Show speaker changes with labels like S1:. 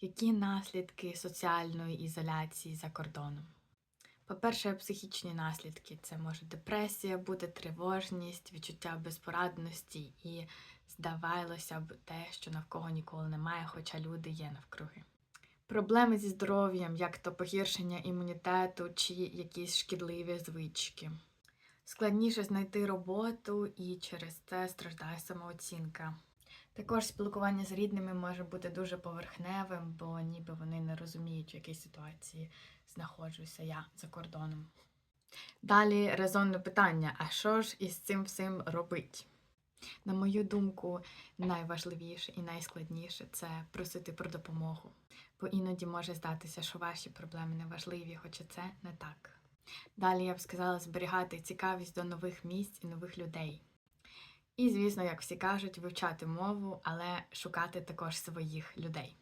S1: Які наслідки соціальної ізоляції за кордоном? По-перше, психічні наслідки це може депресія, бути тривожність, відчуття безпорадності і, здавалося б, те, що навколо ніколи немає, хоча люди є навкруги. Проблеми зі здоров'ям, як то погіршення імунітету чи якісь шкідливі звички. Складніше знайти роботу і через це страждає самооцінка. Також спілкування з рідними може бути дуже поверхневим, бо ніби вони не розуміють, в якій ситуації знаходжуся я за кордоном. Далі резонне питання: а що ж із цим всім робить? На мою думку, найважливіше і найскладніше це просити про допомогу, бо іноді може здатися, що ваші проблеми не важливі, хоча це не так. Далі я б сказала зберігати цікавість до нових місць і нових людей. І, звісно, як всі кажуть, вивчати мову, але шукати також своїх людей.